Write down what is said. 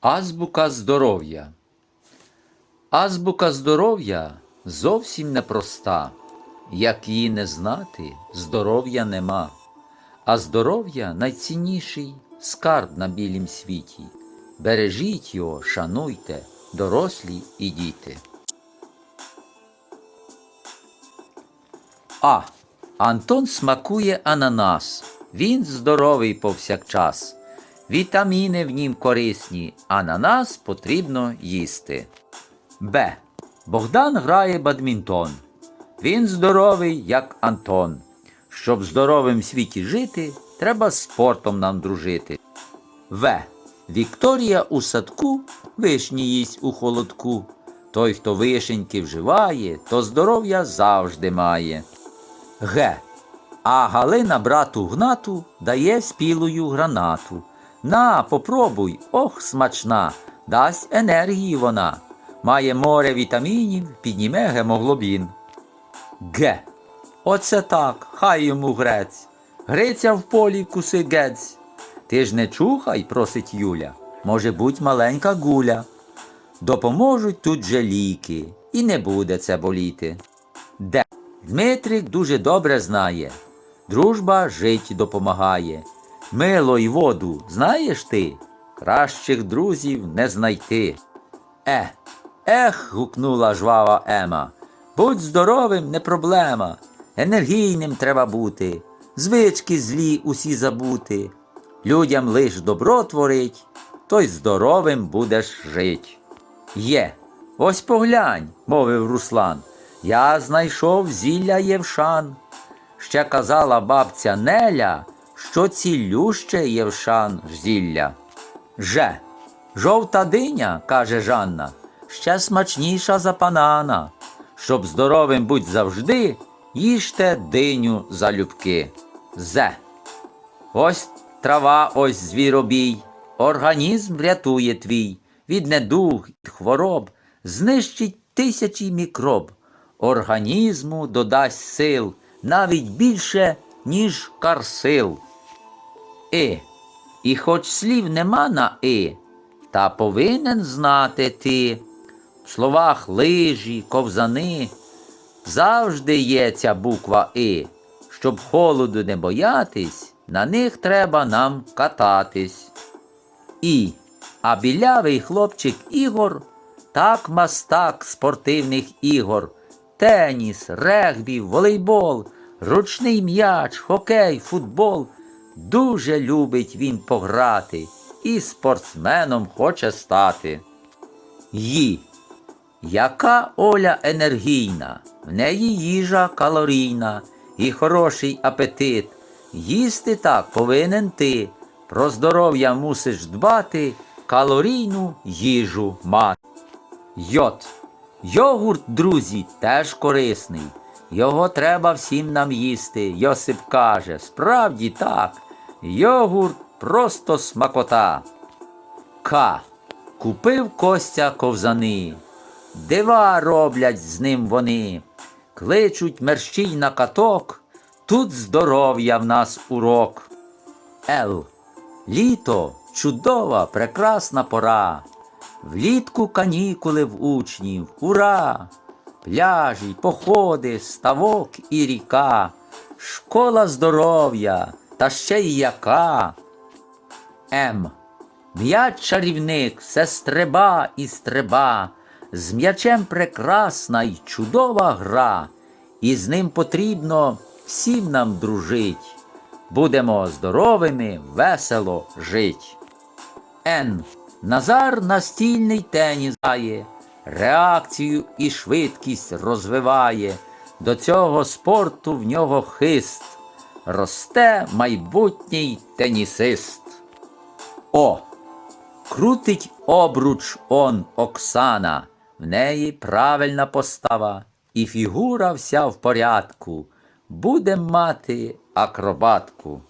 Азбука здоров'я. Азбука здоров'я зовсім непроста. Як її не знати, здоров'я нема. А здоров'я найцінніший скарб на білім світі. Бережіть його, шануйте, дорослі і діти. А. Антон смакує ананас. Він здоровий повсякчас. Вітаміни в нім корисні, ананас потрібно їсти. Б. Богдан грає бадмінтон. Він здоровий, як Антон. Щоб в здоровім світі жити, треба спортом нам дружити. В. Вікторія у садку вишні їсть у холодку. Той, хто вишеньки вживає, то здоров'я завжди має. Г. А Галина брату Гнату дає спілою гранату. На, попробуй, ох, смачна, дасть енергії вона. Має море вітамінів, підніме гемоглобін. Г. Оце так, хай йому грець. Гриця в полі куси гець. Ти ж не чухай, просить Юля. Може, будь маленька гуля. Допоможуть тут же ліки, і не буде це боліти. Д. Дмитрик дуже добре знає. Дружба жить допомагає. Мило й воду знаєш ти? Кращих друзів не знайти. Е. Ех. гукнула жвава Ема. Будь здоровим, не проблема. Енергійним треба бути. Звички злі усі забути. Людям лиш добро творить, то й здоровим будеш жить. Є. Ось поглянь, мовив Руслан. Я знайшов зілля Євшан. Ще казала бабця Неля, що цілюще Євшан зілля. Же. Жовта диня, каже Жанна, ще смачніша за панана. Щоб здоровим будь завжди, їжте диню залюбки. Зе. Ось трава, ось звіробій, організм врятує твій, від недуг, від хвороб, знищить тисячі мікроб, організму додасть сил, навіть більше, ніж карсил. І. І хоч слів нема на і, та повинен знати ти. В словах лижі, ковзани завжди є ця буква І. Щоб холоду не боятись, на них треба нам кататись. І. А білявий хлопчик Ігор так мастак спортивних ігор. Теніс, регбі, волейбол, ручний м'яч, хокей, футбол. Дуже любить він пограти і спортсменом хоче стати. Ї. Яка Оля енергійна, в неї їжа калорійна і хороший апетит. Їсти так повинен ти. Про здоров'я мусиш дбати, калорійну їжу мати. Йод. Йогурт, друзі, теж корисний. Його треба всім нам їсти. Йосип каже, справді так. Йогурт просто смакота. К. Купив Костя ковзани. Дива роблять з ним вони. Кличуть мерщій на каток. Тут здоров'я в нас урок. Л. Літо чудова, прекрасна пора. Влітку канікули в учнів, ура! Пляжі, походи, ставок і ріка, школа здоров'я, та ще й яка. М. М'яч чарівник, все стреба і стреба, з м'ячем прекрасна й чудова гра, і з ним потрібно всім нам дружить. Будемо здоровими, весело жить. Н. Назар настільний теніс грає, реакцію і швидкість розвиває. До цього спорту в нього хист. Росте майбутній тенісист. О. Крутить обруч он Оксана, в неї правильна постава, і фігура вся в порядку. Будем мати акробатку.